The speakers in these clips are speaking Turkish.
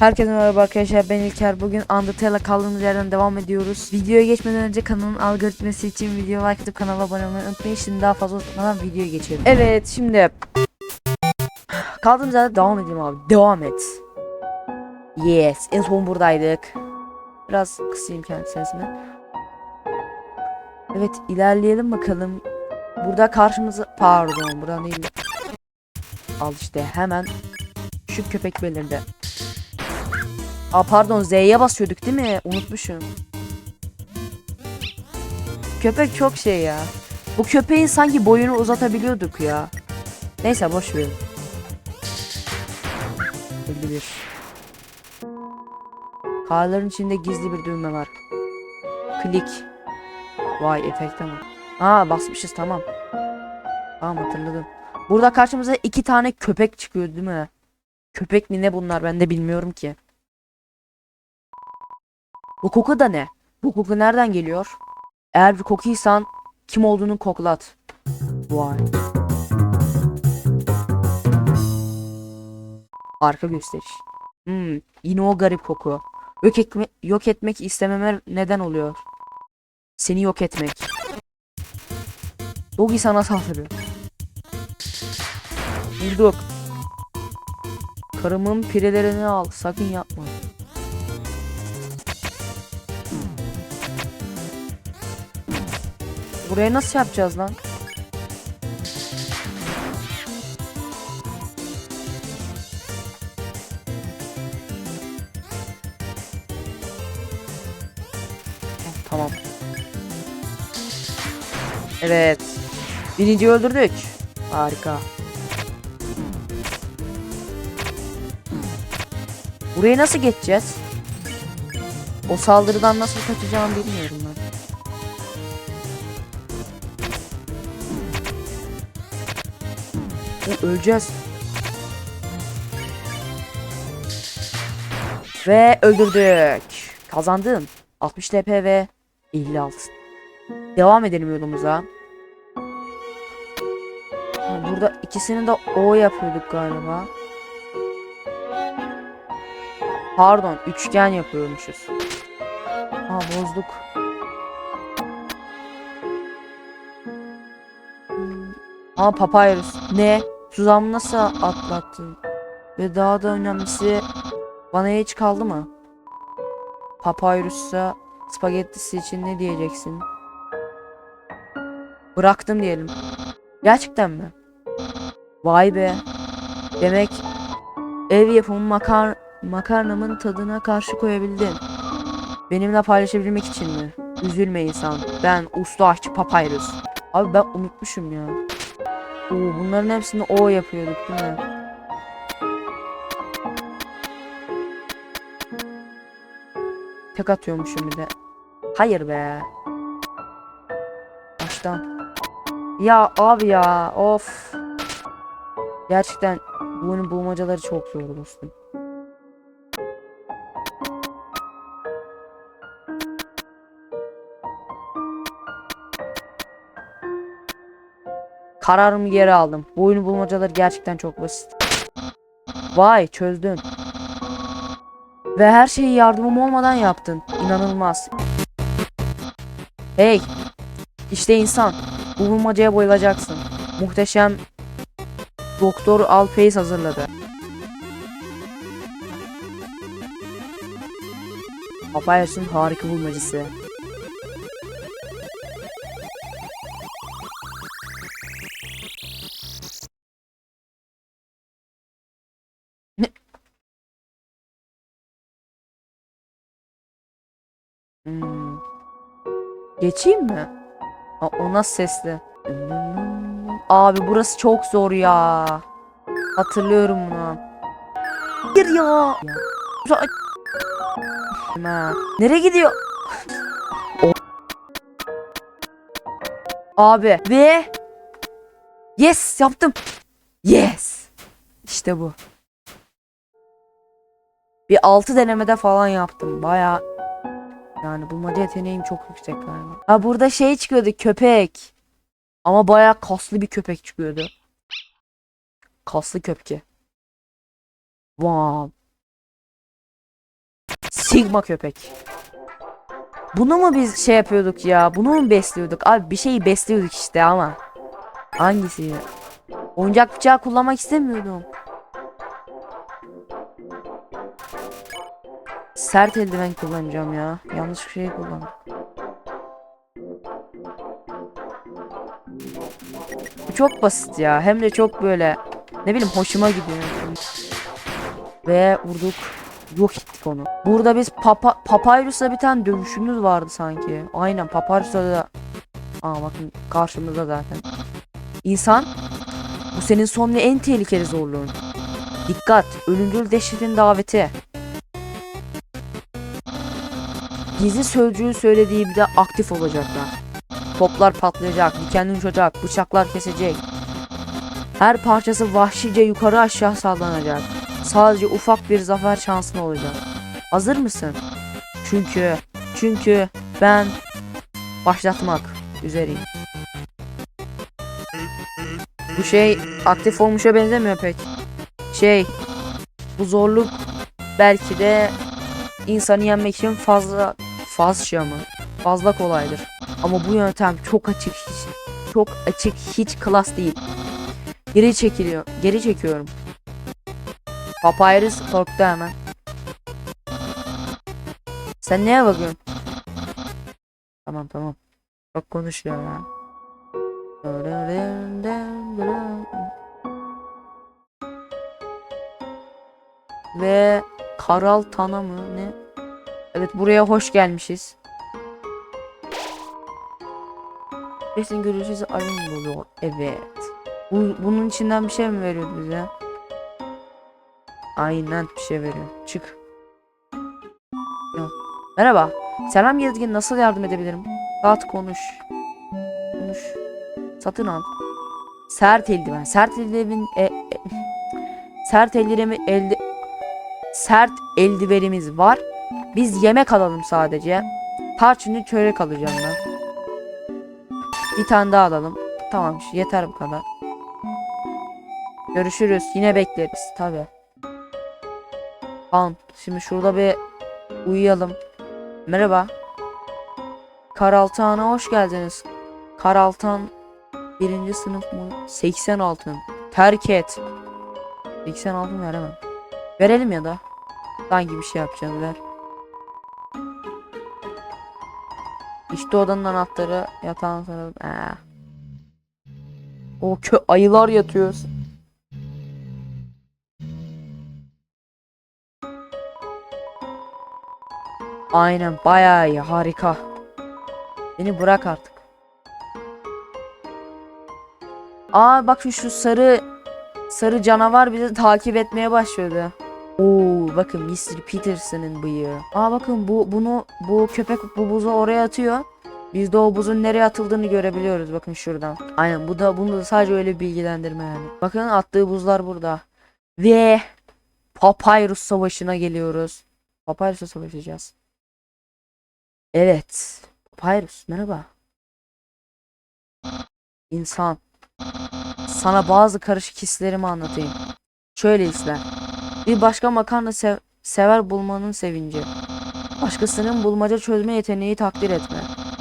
Herkese merhaba arkadaşlar ben İlker. Bugün Undertale'a kaldığımız yerden devam ediyoruz. Videoya geçmeden önce kanalın algoritması için video like atıp kanala abone olmayı unutmayın. Şimdi daha fazla uzatmadan videoya geçelim. Evet şimdi kaldığımız yerden devam edelim abi. Devam et. Yes. En son buradaydık. Biraz kısayım kendi sesimi. Evet ilerleyelim bakalım. Burada karşımıza pardon buradan değil. Al işte hemen şu köpek belirdi. Aa pardon Z'ye basıyorduk değil mi? Unutmuşum. Köpek çok şey ya. Bu köpeğin sanki boyunu uzatabiliyorduk ya. Neyse boş ver. 51. Karların içinde gizli bir düğme var. Klik. Vay efekte mi? Aa basmışız tamam. Tamam hatırladım. Burada karşımıza iki tane köpek çıkıyor değil mi? Köpek mi ne bunlar ben de bilmiyorum ki. Bu koku da ne? Bu koku nereden geliyor? Eğer bir kokuysan kim olduğunu koklat. Vay. Arka gösteriş. Hmm, yine o garip koku. Yok, etme, yok etmek istememe neden oluyor. Seni yok etmek. Dogi sana saldırıyor. Vurduk. Karımın pirelerini al. Sakın yapma. Buraya nasıl yapacağız lan? Tamam. Evet. Birinciyi öldürdük. Harika. Buraya nasıl geçeceğiz? O saldırıdan nasıl kaçacağımı bilmiyorum ben. Öleceğiz. Ve öldürdük. Kazandım. 60 TP ve 56. Devam edelim yolumuza. Burada ikisini de O yapıyorduk galiba. Pardon, üçgen yapıyormuşuz. Ha bozduk. Aa papyrus. Ne? Tuzağımı nasıl atlattın? Ve daha da önemlisi bana hiç kaldı mı? Papyrus'a spagettisi için ne diyeceksin? Bıraktım diyelim. Gerçekten mi? Vay be. Demek ev yapımı makar makarnamın tadına karşı koyabildin. Benimle paylaşabilmek için mi? Üzülme insan. Ben usta aşçı Papyrus. Abi ben unutmuşum ya. Oo, bunların hepsini O yapıyorduk değil mi? Tek atıyormuşum bir de. Hayır be. Baştan. Ya abi ya of. Gerçekten bu oyunun bulmacaları çok zor dostum. Kararımı geri aldım. Bu oyunun bulmacaları gerçekten çok basit. Vay çözdün. Ve her şeyi yardımım olmadan yaptın. İnanılmaz. Hey. İşte insan. Bu bulmacaya bayılacaksın. Muhteşem Doktor Alpace hazırladı. Papyrus'un harika bulmacası. Hmm. Geçeyim mi? Aa, o nasıl sesli? Abi burası çok zor ya. Hatırlıyorum bunu. Hayır ya. ya. Nereye gidiyor? Abi ve Yes yaptım. Yes. İşte bu. Bir altı denemede falan yaptım. Baya yani bulmaca yeteneğim çok yüksek galiba. Ha burada şey çıkıyordu köpek. Ama baya kaslı bir köpek çıkıyordu. Kaslı köpke. Wow. Sigma köpek. Bunu mu biz şey yapıyorduk ya? Bunu mu besliyorduk? Abi bir şeyi besliyorduk işte ama. Hangisi? Oyuncak bıçağı kullanmak istemiyordum. Sert eldiven kullanacağım ya. Yanlış bir şey kullandım. Bu çok basit ya. Hem de çok böyle ne bileyim hoşuma gidiyor. Ve vurduk. Yok ettik onu. Burada biz papa Papyrus'la bir tane dövüşümüz vardı sanki. Aynen Papyrus'la da. Aa bakın karşımızda zaten. İnsan bu senin son ve en tehlikeli zorluğun. Dikkat! Ölümcül dehşetin daveti. Gizli sözcüğü söylediği bir de aktif olacaklar. Toplar patlayacak, dikenli uçacak, bıçaklar kesecek. Her parçası vahşice yukarı aşağı sallanacak. Sadece ufak bir zafer şansın olacak. Hazır mısın? Çünkü, çünkü ben başlatmak üzereyim. Bu şey aktif olmuşa benzemiyor pek. Şey, bu zorluk belki de insanı yenmek için fazla fazla mı? Fazla kolaydır. Ama bu yöntem çok açık hiç, çok açık hiç klas değil. Geri çekiliyor. Geri çekiyorum. Papyrus korktu hemen. Sen neye bakıyorsun? Tamam tamam. Çok konuşuyor ya. Ve Karal Tana mı ne? Evet buraya hoş gelmişiz. Sesin gürültüsü arın oluyor. Evet. Bu, bunun içinden bir şey mi veriyor bize? Aynen bir şey veriyor. Çık. Yok. Merhaba. Selam gezgin nasıl yardım edebilirim? Rahat konuş. Konuş. Satın al. Sert eldiven. Sert eldiven e, e, sert eldivenimi elde sert eldivenimiz var. Biz yemek alalım sadece. Tarçını çörek alacağım ben. Bir tane daha alalım. Tamam yeter bu kadar. Görüşürüz. Yine bekleriz. Tabi. Tamam. Şimdi şurada bir uyuyalım. Merhaba. Karaltan'a hoş geldiniz. Karaltan birinci sınıf mı? 80 altın. Terk et. 80 altın veremem. Verelim ya da. Sanki bir şey yapacağız ver. İşte odanın anahtarı yatağın sonra. Ee. O kö ayılar yatıyor. Aynen bayağı iyi harika. Beni bırak artık. Aa bak şu, şu sarı sarı canavar bizi takip etmeye başladı. Oo bakın Mr. Peterson'ın bıyığı. Aa bakın bu bunu bu köpek bu buzu oraya atıyor. Biz de o buzun nereye atıldığını görebiliyoruz bakın şuradan. Aynen bu da bunu da sadece öyle bilgilendirme yani. Bakın attığı buzlar burada. Ve Papyrus savaşına geliyoruz. Papyrus'a savaşacağız. Evet. Papyrus merhaba. İnsan. Sana bazı karışık hislerimi anlatayım. Şöyle hisler. Bir başka makarna sev sever bulmanın sevinci. Başkasının bulmaca çözme yeteneği takdir etme.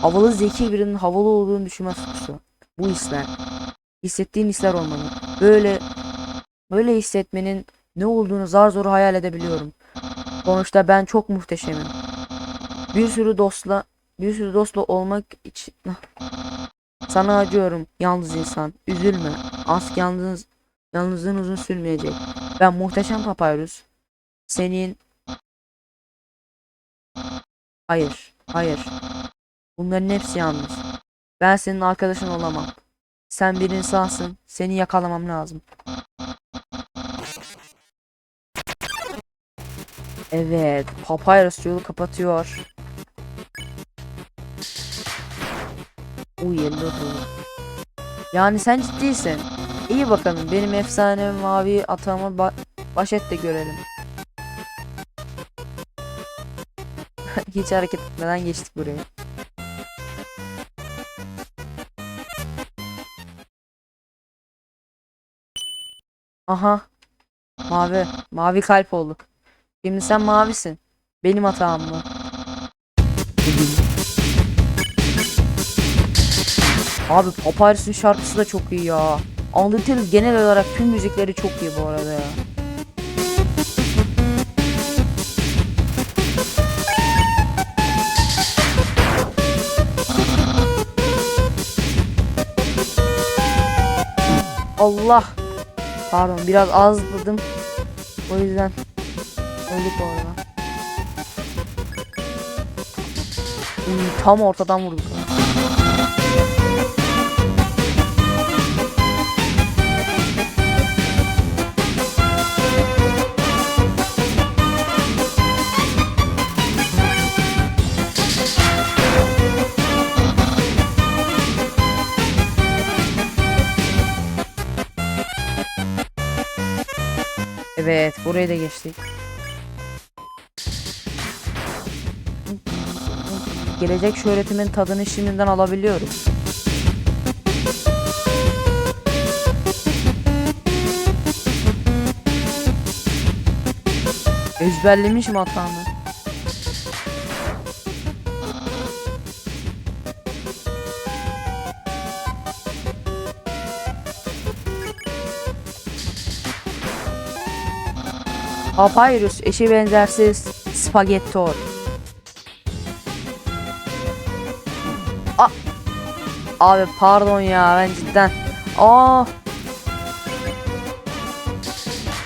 Havalı zeki birinin havalı olduğunu düşünme tutkusu. Bu hisler. Hissettiğin hisler olmalı. Böyle böyle hissetmenin ne olduğunu zar zor hayal edebiliyorum. Sonuçta ben çok muhteşemim. Bir sürü dostla bir sürü dostla olmak için sana acıyorum yalnız insan. Üzülme. Ask yalnız yalnızlığın uzun sürmeyecek. Ben muhteşem papyrus. Senin Hayır. Hayır. Bunların hepsi yanlış. Ben senin arkadaşın olamam. Sen bir insansın. Seni yakalamam lazım. Evet. Papyrus yolu kapatıyor. Uyuyor Yani sen ciddiysin. İyi bakalım. Benim efsane mavi atağıma ba baş de görelim. Hiç hareket etmeden geçtik buraya. Aha. Mavi. Mavi kalp olduk. Şimdi sen mavisin. Benim hatam mı? Abi Papyrus'un şarkısı da çok iyi ya. Undertale genel olarak tüm müzikleri çok iyi bu arada ya. Allah. Pardon biraz azladım. O yüzden öldük orada. Hmm, tam ortadan vurduk. Burayı da geçtik. Gelecek şöhretimin tadını şimdiden alabiliyorum. Ezberlemişim hatamı. Papyrus eşi benzersiz spagettor. A Abi pardon ya ben cidden. Aa.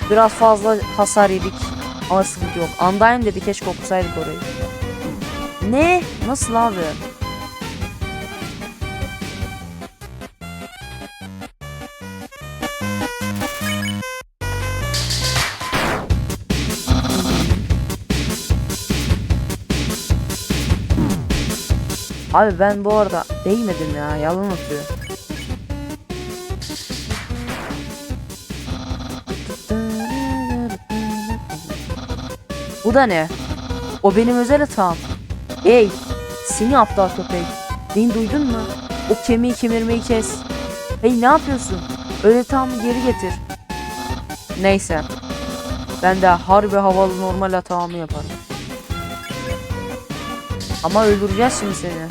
Biraz fazla hasar yedik. Ama sıkıntı yok. Andayım dedi keşke okusaydık orayı. Ne? Nasıl abi? Abi ben bu arada değmedim ya yalan atıyor. Bu da ne? O benim özel hatam. Ey seni aptal köpek. Beni duydun mu? O kemiği kemirmeyi kes. Hey ne yapıyorsun? Öyle tam geri getir. Neyse. Ben de harbi havalı normal hatamı yaparım. Ama öldüreceğiz şimdi seni.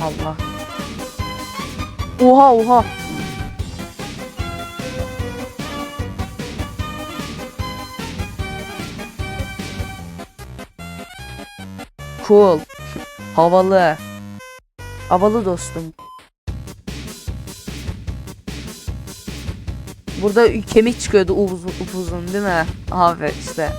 Allah. Oha oha. Cool. Havalı. Havalı dostum. Burada kemik çıkıyordu upuzun, upuzun değil mi? Abi işte.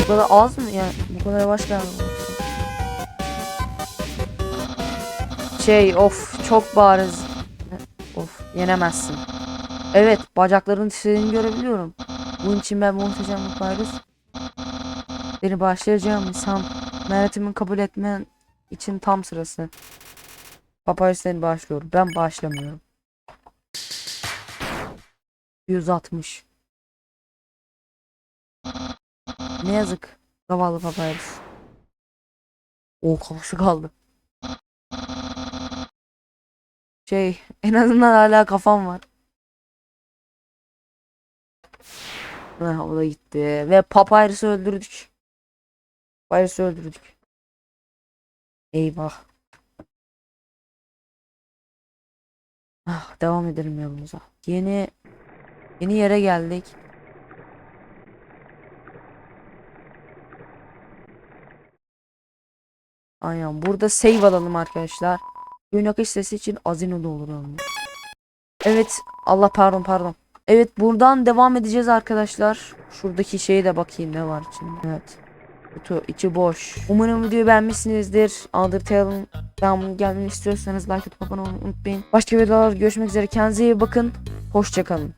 Bu kadar az mı yani? Bu kadar yavaş geldi. Şey of çok bariz. Of yenemezsin. Evet bacakların dişlerini görebiliyorum. Bunun için ben muhteşem bir bariz. Beni başlayacağım insan merhatimin kabul etmen için tam sırası. Papaya seni başlıyorum. Ben başlamıyorum. 160. Ne yazık. Zavallı papayız. O kafası kaldı. Şey en azından hala kafam var. Heh, o da gitti. Ve Papyrus'u öldürdük. Papyrus'u öldürdük. Eyvah. Ah, devam edelim yolumuza. Yeni yeni yere geldik. Aynen. Burada save alalım arkadaşlar. Oyun akış sesi için Azino'da olur oğlum. Evet. Allah pardon pardon. Evet buradan devam edeceğiz arkadaşlar. Şuradaki şeye de bakayım ne var içinde. Evet. Kutu içi boş. Umarım videoyu beğenmişsinizdir. Undertale'ın devamını gelmeni istiyorsanız like atıp abone olmayı unutmayın. Başka videolarda görüşmek üzere. Kendinize iyi bakın. Hoşçakalın.